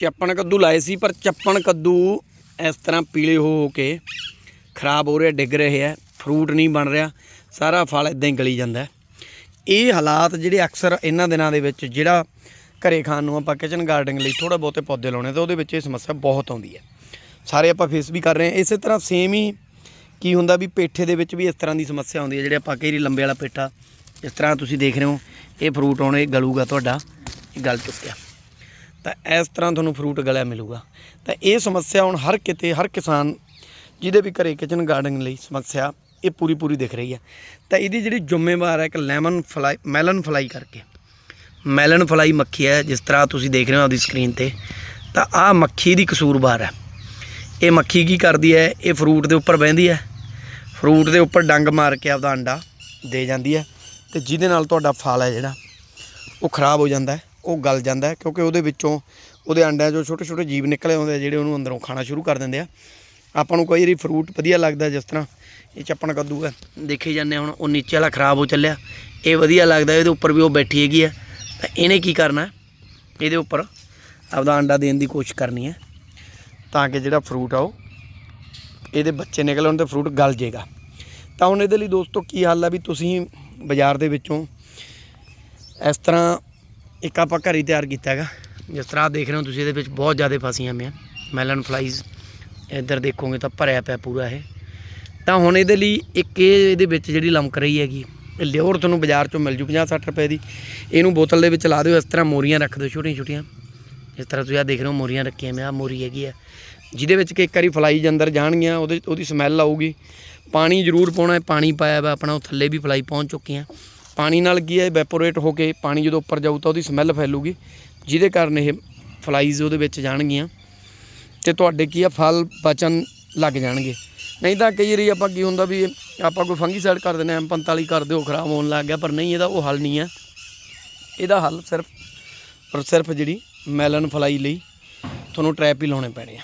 ਚੱਪਣ ਕੱਦੂ ਲਾਏ ਸੀ, ਪਰ ਚੱਪਣ ਕੱਦੂ ਇਸ ਤਰ੍ਹਾਂ ਪੀਲੇ ਹੋ ਹੋ ਕੇ ਖਰਾਬ ਹੋ ਰਿਹਾ, ਡਿੱਗ ਰਹੇ ਹੈ ਫਰੂਟ ਨਹੀਂ ਬਣ ਰਿਹਾ, ਸਾਰਾ ਫਲ ਇਦਾਂ ਹੀ ਗਲੀ ਜਾਂਦਾ। ਇਹ ਹਾਲਾਤ ਜਿਹੜੇ ਅਕਸਰ ਇਹਨਾਂ ਦਿਨਾਂ ਦੇ ਵਿੱਚ, ਜਿਹੜਾ ਘਰੇ ਖਾਣ ਨੂੰ ਆਪਾਂ ਕਿਚਨ ਗਾਰਡਨਿੰਗ ਲਈ ਥੋੜਾ ਬਹੁਤੇ ਪੌਦੇ ਲਾਉਣੇ, ਤਾਂ ਉਹਦੇ ਵਿੱਚ ਇਹ ਸਮੱਸਿਆ ਬਹੁਤ ਆਉਂਦੀ ਹੈ। ਸਾਰੇ ਆਪਾਂ ਫੇਸ ਵੀ ਕਰ ਰਹੇ ਹਾਂ। ਇਸੇ ਤਰ੍ਹਾਂ ਸੇਮ ਹੀ ਕੀ ਹੁੰਦਾ ਵੀ ਪੇਠੇ ਦੇ ਵਿੱਚ ਵੀ ਇਸ ਤਰ੍ਹਾਂ ਦੀ ਸਮੱਸਿਆ ਆਉਂਦੀ ਹੈ, ਜਿਹੜੇ ਆਪਾਂ ਕਈ ਵਾਰੀ ਲੰਬੇ ਵਾਲਾ ਪੇਠਾ, ਇਸ ਤਰ੍ਹਾਂ ਤੁਸੀਂ ਦੇਖ ਰਹੇ ਹੋ, ਇਹ ਫਰੂਟ ਹੁਣ ਇਹ ਗਲੂਗਾ ਤੁਹਾਡਾ, ਇਹ ਗਲ ਚੁੱਕਿਆ ਤਾਂ ਇਸ ਤਰ੍ਹਾਂ ਤੁਹਾਨੂੰ ਫਰੂਟ ਗਲਿਆ ਮਿਲੂਗਾ। ਤਾਂ ਇਹ ਸਮੱਸਿਆ ਹੁਣ ਹਰ ਕਿਤੇ, ਹਰ ਕਿਸਾਨ ਜਿਹਦੇ ਵੀ ਘਰੇ ਕਿਚਨ ਗਾਰਡਨਿੰਗ ਲਈ ਸਮੱਸਿਆ, ਇਹ ਪੂਰੀ ਪੂਰੀ ਦਿਖ ਰਹੀ ਹੈ ਤਾਂ ਇਹਦੀ ਜਿਹੜੀ ਜ਼ਿੰਮੇਵਾਰ ਹੈ ਇੱਕ ਲੈਮਨ ਫਲਾਈ ਮੈਲਨ ਫਲਾਈ ਕਰਕੇ। ਮੈਲਨ ਫਲਾਈ ਮੱਖੀ ਹੈ, ਜਿਸ ਤਰ੍ਹਾਂ ਤੁਸੀਂ ਦੇਖ ਰਹੇ ਹੋ ਆਪਦੀ ਸਕਰੀਨ ਤੇ। ਤਾਂ ਆਹ ਮੱਖੀ ਦੀ ਕਸੂਰਵਾਰ ਹੈ। ਇਹ ਮੱਖੀ ਕੀ ਕਰਦੀ ਹੈ? ਇਹ ਫਰੂਟ ਦੇ ਉੱਪਰ ਬਹਿੰਦੀ ਹੈ। ਫਰੂਟ ਦੇ ਉੱਪਰ ਡੰਗ ਮਾਰ ਕੇ ਆਪਦਾ ਅੰਡਾ ਦੇ ਜਾਂਦੀ ਹੈ। ਤੇ ਜਿਹਦੇ ਨਾਲ ਤੁਹਾਡਾ ਫਲ ਹੈ ਜਿਹੜਾ, ਉਹ ਖਰਾਬ ਹੋ ਜਾਂਦਾ ਹੈ। ਉਹ ਗਲ ਜਾਂਦਾ ਕਿਉਂਕਿ ਉਹਦੇ ਵਿੱਚੋਂ ਉਹਦੇ ਅੰਡਿਆਂ 'ਚੋਂ ਛੋਟੇ ਛੋਟੇ ਜੀਵ ਨਿਕਲੇ ਆਉਂਦੇ ਆ ਜਿਹੜੇ ਉਹਨੂੰ ਅੰਦਰੋਂ ਖਾਣਾ ਸ਼ੁਰੂ ਕਰ ਦਿੰਦੇ ਆ। ਆਪਾਂ ਨੂੰ ਕਈ ਵਾਰੀ ਫਰੂਟ ਵਧੀਆ ਲੱਗਦਾ ਜਿਸ ਤਰ੍ਹਾਂ ਇਹ ਚੱਪਣ ਕੱਦੂ ਹੈ। ਦੇਖੇ ਜਾਂਦੇ ਹੁਣ ਉਹ ਨੀਚੇ ਵਾਲਾ ਖਰਾਬ ਹੋ ਚੱਲਿਆ। ਇਹ ਵਧੀਆ ਲੱਗਦਾ ਇਹਦੇ ਉੱਪਰ ਵੀ ਉਹ ਬੈਠੀ ਹੈਗੀ ਹੈ ਤਾਂ ਇਹਨੇ ਕੀ ਕਰਨਾ? ਇਹਦੇ ਉੱਪਰ ਆਪਦਾ ਅੰਡਾ ਦੇਣ ਦੀ ਕੋਸ਼ਿਸ਼ ਕਰਨੀ ਹੈ। ਤਾਂ ਕਿ ਜਿਹੜਾ ਫਰੂਟ ਆ ਉਹ ਇਹਦੇ ਬੱਚੇ ਨਿਕਲ ਆਉਣ ਤੇ ਫਰੂਟ ਗਲ ਜੇਗਾ ਤਾਂ ਹੁਣ ਇਹਦੇ ਲਈ ਦੋਸਤੋ ਕੀ ਹੱਲ ਆ ਵੀ ਤੁਸੀਂ ਬਾਜ਼ਾਰ ਦੇ ਵਿੱਚੋਂ ਇਸ ਤਰ੍ਹਾਂ ਇੱਕ ਆਪਾਂ ਘਰ ਹੀ ਤਿਆਰ ਕੀਤਾ ਹੈਗਾ। ਜਿਸ ਤਰ੍ਹਾਂ ਦੇਖ ਰਹੇ ਹੋ ਤੁਸੀਂ, ਇਹਦੇ ਵਿੱਚ ਬਹੁਤ ਜ਼ਿਆਦਾ ਫਸੀਆਂ ਮੈਂ ਮੈਲਨ ਫਲਾਈਜ਼ ਇੱਧਰ ਦੇਖੋਗੇ ਤਾਂ ਭਰਿਆ ਪਿਆ ਪੂਰਾ ਇਹ। ਤਾਂ ਹੁਣ ਇਹਦੇ ਲਈ ਇੱਕ ਇਹ ਇਹਦੇ ਵਿੱਚ ਜਿਹੜੀ ਲਮਕ ਰਹੀ ਹੈਗੀ, ਇਹ ਲਿਓਰ ਤੁਹਾਨੂੰ ਬਾਜ਼ਾਰ ਚੋਂ ਮਿਲ ਜੂ 50 60 ਰੁਪਏ ਦੀ। ਇਹਨੂੰ ਬੋਤਲ ਦੇ ਵਿੱਚ ਲਾ ਦਿਓ, ਇਸ ਤਰ੍ਹਾਂ ਮੋਰੀਆਂ ਰੱਖ ਦਿਓ, ਛੋਟੀਆਂ ਛੋਟੀਆਂ। ਜਿਸ ਤਰ੍ਹਾਂ ਤੁਸੀਂ ਆ ਦੇਖ ਰਹੇ ਹੋ, ਮੋਰੀਆਂ ਰੱਖੀਆਂ ਮੈਂ ਆ ਮੋਰੀ ਹੈਗੀ ਆ। ਜਿਹਦੇ ਵਿੱਚ ਕਿ ਇੱਕ ਵਾਰੀ ਫਲਾਈ ਅੰਦਰ ਜਾਣਗੀਆਂ, ਉਹਦੇ, ਉਹਦੀ ਸਮੈਲ ਆਊਗੀ। ਪਾਣੀ ਜ਼ਰੂਰ ਪਾਉਣਾ ਹੈ, ਪਾਣੀ ਪਾਇਆ ਵਾ ਆਪਣਾ, ਉਹ ਥੱਲੇ ਵੀ ਫਲਾਈ ਪਹੁੰਚ ਚੁੱਕੀਆਂ। ਪਾਣੀ ਨਾਲ ਕੀ ਹੈ ਵੈਪੋਰੇਟ ਹੋ ਕੇ ਪਾਣੀ ਜਦੋਂ ਉੱਪਰ ਜਾਊ ਤਾਂ ਉਹਦੀ ਸਮੈਲ ਫੈਲੂਗੀ, ਜਿਹਦੇ ਕਾਰਨ ਇਹ ਫਲਾਈਜ਼ ਉਹਦੇ ਵਿੱਚ ਜਾਣਗੀਆਂ ਤੇ ਤੁਹਾਡੇ ਕੀ ਆ, ਫਲ ਬਚਨ ਲੱਗ ਜਾਣਗੇ। ਨਹੀਂ ਤਾਂ ਕਈ ਵਾਰੀ ਆਪਾਂ ਕੀ ਹੁੰਦਾ ਵੀ ਆਪਾਂ ਕੋਈ ਫੰਗੀਸਾਈਡ ਕਰ ਦਿੰਦੇ ਆ 45 ਕਰ ਦਿਓ, ਖਰਾਬ ਹੋਣ ਲੱਗ ਗਿਆ, ਪਰ ਨਹੀਂ, ਇਹਦਾ ਉਹ ਹੱਲ ਨਹੀਂ ਹੈ। ਇਹਦਾ ਹੱਲ ਸਿਰਫ, ਪਰ ਸਿਰਫ ਜਿਹੜੀ ਮੈਲਨ ਫਲਾਈ ਲਈ ਤੁਹਾਨੂੰ ਟਰੈਪ ਹੀ ਲਾਉਣੇ ਪੈਣੇ ਆ।